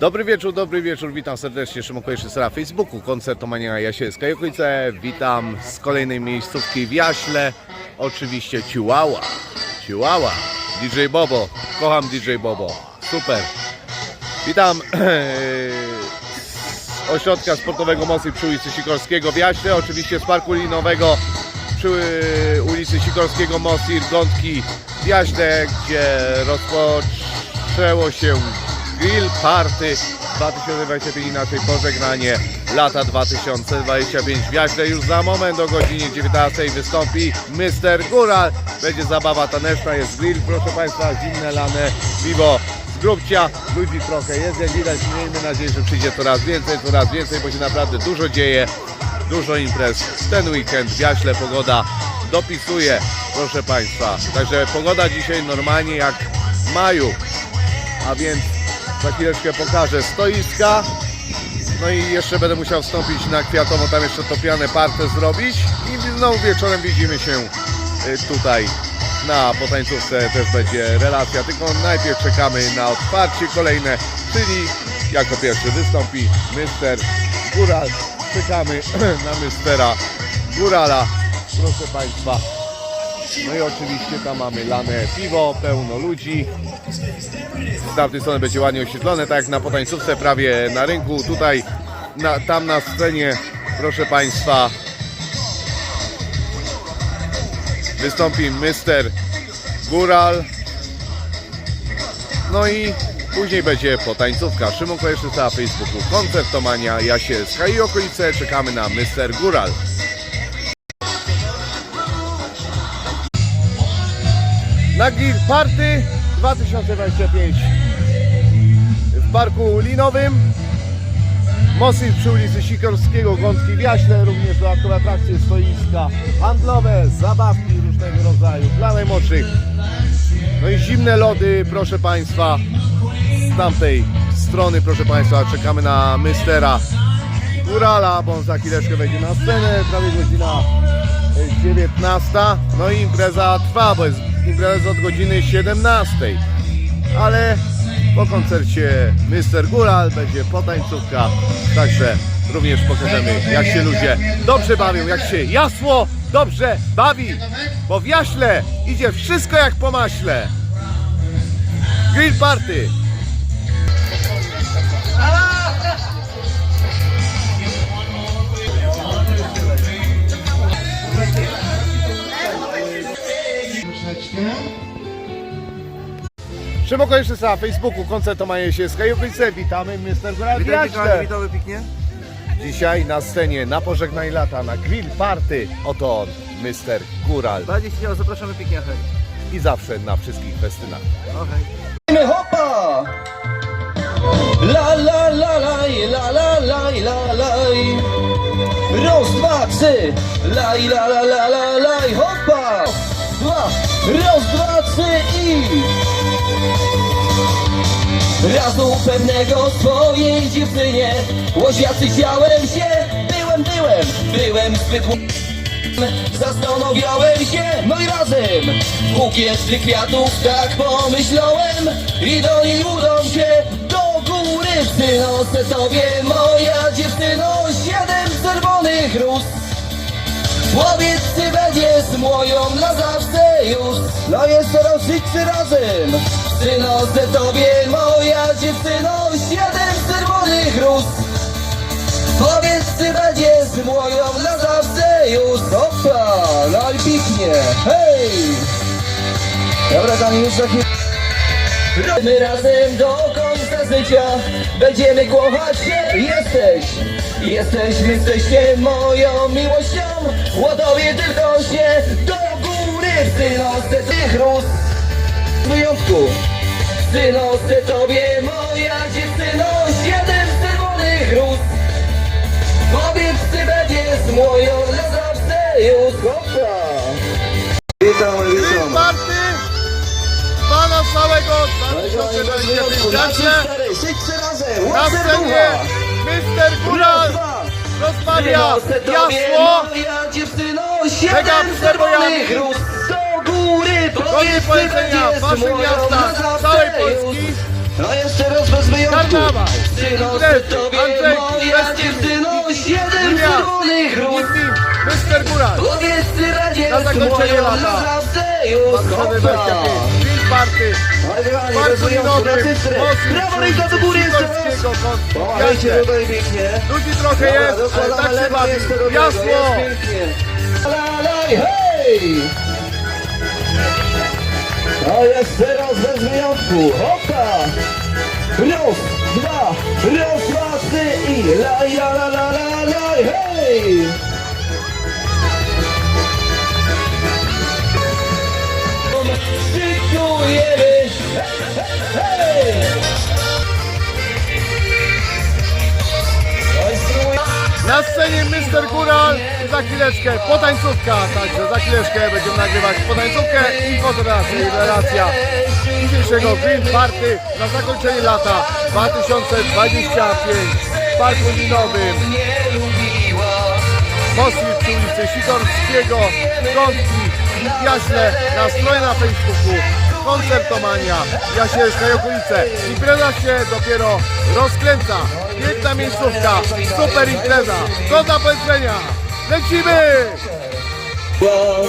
Dobry wieczór, dobry wieczór, witam serdecznie, Szymon Kojeszczyk na Facebooku, koncertomania Jasielska. I okolice. Witam z kolejnej miejscówki w Jaśle, oczywiście Ciułała, Ciułała, DJ Bobo, kocham DJ Bobo, super. Witam z ośrodka sportowego Mosy przy ulicy Sikorskiego w Jaśle, oczywiście z parku linowego przy ulicy Sikorskiego Mosir, Gątki w Jaśle, gdzie rozpoczęło się Grill Party 2025, inaczej pożegnanie lata 2025 w Jaśle. Już za moment o godzinie 19 wystąpi Mr. Góral. Będzie zabawa taneczna, jest grill, proszę Państwa, zimne lane piwo z. Ludzi trochę jest, jak widać, miejmy nadzieję, że przyjdzie coraz więcej, coraz więcej, bo się naprawdę dużo dzieje, dużo imprez. Ten weekend w Jaśle pogoda dopisuje, proszę Państwa. Także pogoda dzisiaj normalnie jak w maju, a więc za chwileczkę pokażę stoiska. No i jeszcze będę musiał wstąpić na kwiatowo, tam jeszcze topiane partę zrobić. I znowu wieczorem widzimy się y, tutaj na potańcówce też będzie relacja. Tylko najpierw czekamy na otwarcie kolejne, czyli jako pierwszy wystąpi Mr. Góral. Czekamy na Mistera Górala. Proszę Państwa. No i oczywiście tam mamy lane piwo, pełno ludzi. Z tamtej strony będzie ładnie oświetlone, tak jak na potańcówce prawie na rynku. Tutaj, na, tam na scenie, proszę Państwa, wystąpi Mr. Góral. No i później będzie potańcówka. Szymon Kojeszczyk na Facebooku, koncertomania Jasielska i okolice. Czekamy na Mr. Góral. Na Grill Party 2025 w Parku Linowym Mosyl przy ulicy Sikorskiego, Gątki w Jaśle, również dodatkowe atrakcje, stoiska handlowe, zabawki różnego rodzaju dla najmłodszych. No i zimne lody, proszę Państwa, z tamtej strony, proszę Państwa, czekamy na Mystera Górala, bo on za chwileczkę wejdzie na scenę, prawie godzina 19. No i impreza trwa, bo jest impreza od godziny 17. Ale po koncercie Mr. Gural będzie potańcówka, także również pokażemy jak się ludzie dobrze bawią, jak się jasło dobrze bawi, bo w Jaśle idzie wszystko jak po maśle. Grill Party! Szymon Kojeszczyk na Facebooku, koncert Tomaja Jasielska i okolice. Witamy Mr. Gural w Witam, witam, witamy pięknie. Dzisiaj na scenie, na pożegnanie lata, na grill party, oto on, Mr. Góral. Bardziej śmiało, zapraszamy pięknie, hej. I zawsze na wszystkich festynach. Okej. Hopa! La la la laj, la la laj, la laj. Raz, dwa, trzy. Laj, la la la la laj, hopa! Dwa. Raz, dwa, trzy i... Raz u pewnego swojej dziewczynie. Łoziacy chciałem się Byłem, byłem, byłem zbyt Zastanawiałem się, no i razem. Bukiet kwiatów, tak pomyślałem. I do niej udą się. Do góry Przynoszę tobie, moja dziewczyno Siedem czerwonych róż. Powiedz, czy No jeszcze raz i trzy razem. Przynoszę tobie, moja dziewczyno Siedem czerwonych róż Powiedz, czy będziesz moją na zawsze już? Opa, no i pięknie, hej! Dobra, tam już chwilę My razem do końca życia. Będziemy kochać się. Jesteś, jesteś, jesteście moją miłością. Łodowie tylko się do tych róż W wyjątku. Przynoszę tobie moja dziewczyno Siedem czerwonych róż Powiedz, czy będziesz moją na zawsze już. Hopa Witam, witam. party pana całego 2025 w Jaśle. Wszyscy razem, Na scenie Mr. Góral rozmawia jasło. Mega siedem góry, Godnie powiedz, czy polecenia będziesz waszych moją miasta całej. Polski. No jeszcze raz bez wyjątku. Dziewczyno, imprezy, chcę tobie Andrzej, moja festiwal, dziewczyno, siedem czerwonych róż. Mister Góral, Powiedz radzie, Na zakończenie lata. 2025, Green Party, Parku Linowym, Moskwy, Brawo, ręka do góry jeszcze raz. Ludzi trochę jest, ale tak się bawi. Jasło! Jest pięknie. Lalaj, hej! A jeszcze raz bez wyjątku, hopa! Raz, dwa, raz, dwa, trzy i laj, la, la, la, la, laj, hej! Szykujemy, hej, hej! Oj, Na scenie Mister Góral za chwileczkę potańcówka, także za chwileczkę będziemy nagrywać potańcówkę i relacja dzisiejszego Green Party na zakończenie lata 2025 w Parku Linowym. Moskwy przy ulicy Sikorskiego, Kątki, Jaśle, na stronie na Facebooku, koncertomania, Jasielska i okolice. Impreza się dopiero rozkręca. Piękna miejscówka, super impreza, godna powiedzenia. Lecimy! Wow,